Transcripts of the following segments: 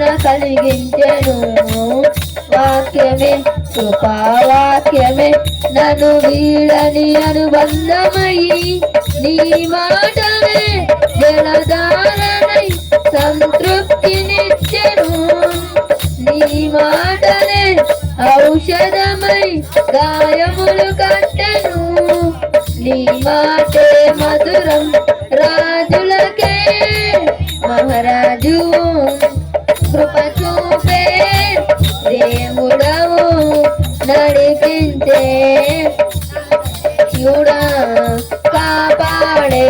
కలిగించెను. వాక్యమే కృపావాక్యమే నన్ను వీడని అనుబంధమై నీ మాటమే జలధారణై సంతృప్తినిచ్చెను. నీ మాటనే ఔషధమై గాయములు కట్టెను. నీ మాట నడిపించే చూడా కాపాడే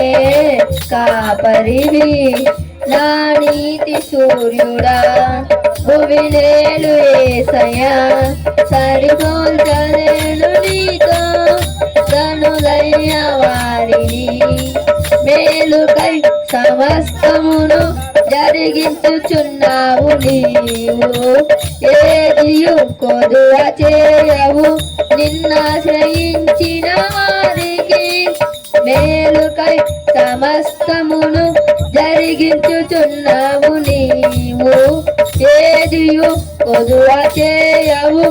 కాపరివి. నా నీతి సూర్యుడా భువినేలు ఏసయా సరిపోల్చలేను నీతో మేలుకై సమస్తమును జరిగించుచున్నావు నీవు. ఏదియు కొదువ చేయవు నిన్నాశ్రయించిన వారికి మేలుకై సమస్తమును జరిగించుచున్నావు నీవు. ఏదియు కొదువ చేయవు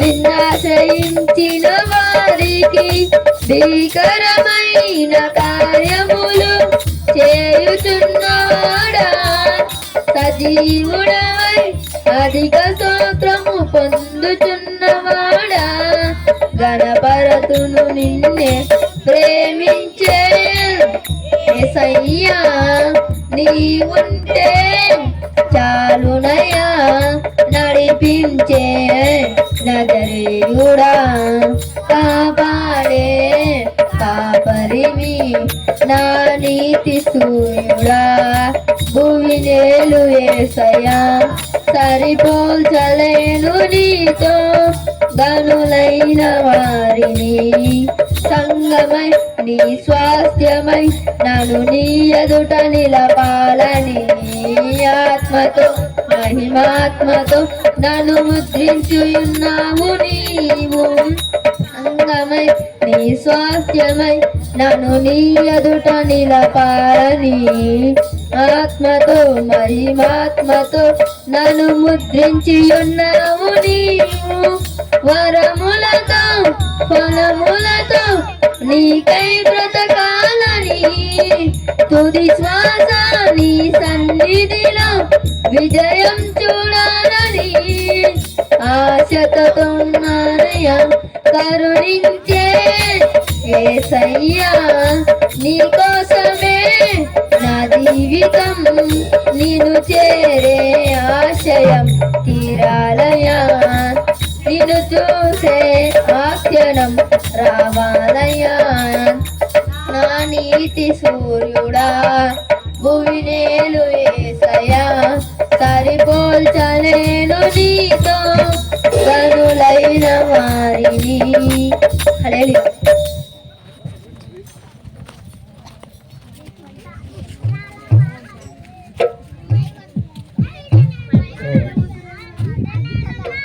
నిన్నాశ్రయించిన వారికి భీకరమైన కార్యములు చేయుచున్నాడా సజీవుడవై అధిక స్తోత్రము పొందుచున్నవాడా? గణపరతును నిన్నే ప్రేమించే సయ్యా నీ ఉంటే చాలునయ్యా నడిపించే నజరేయుడా. కాపరివి నా నీతి సూర్యుడా భూమి నేలు ఏసయా సరిపోల్చలేను నీతో గనులైన వారిని. సంగమై నీ స్వాస్థ్యమై నన్ను నీ ఎదుట నిలపాలని ఆత్మతో మహిమాత్మతో నన్ను ముద్రించున్నావు నీవు. అంగమై నీ స్వాస్థ్యమై నన్ను నీ ఎదుట నిలపాలని ఆత్మతో మహిమాత్మతో నన్ను ముద్రించి ఉన్నావు నీవు. వరములతో ఫలములతో నీకై బ్రతకాలని తుది శ్వాస నీ సన్నిధిలో విజయం చూడాలని ఆశతో ఉన్నానయ్య కరుణించే ఏసయ్యా నీ కోసమే నా జీవితం. నిన్ను చేరే ఆశయం తీరాలయా నిన్ను చూసే ఆక్షణం రావాలయా నా నీతి సూర్యుడా భువినేలు ఏసయా సరిపోల్చలేను నీతో కనులైన వారిని. హల్లెలూయా.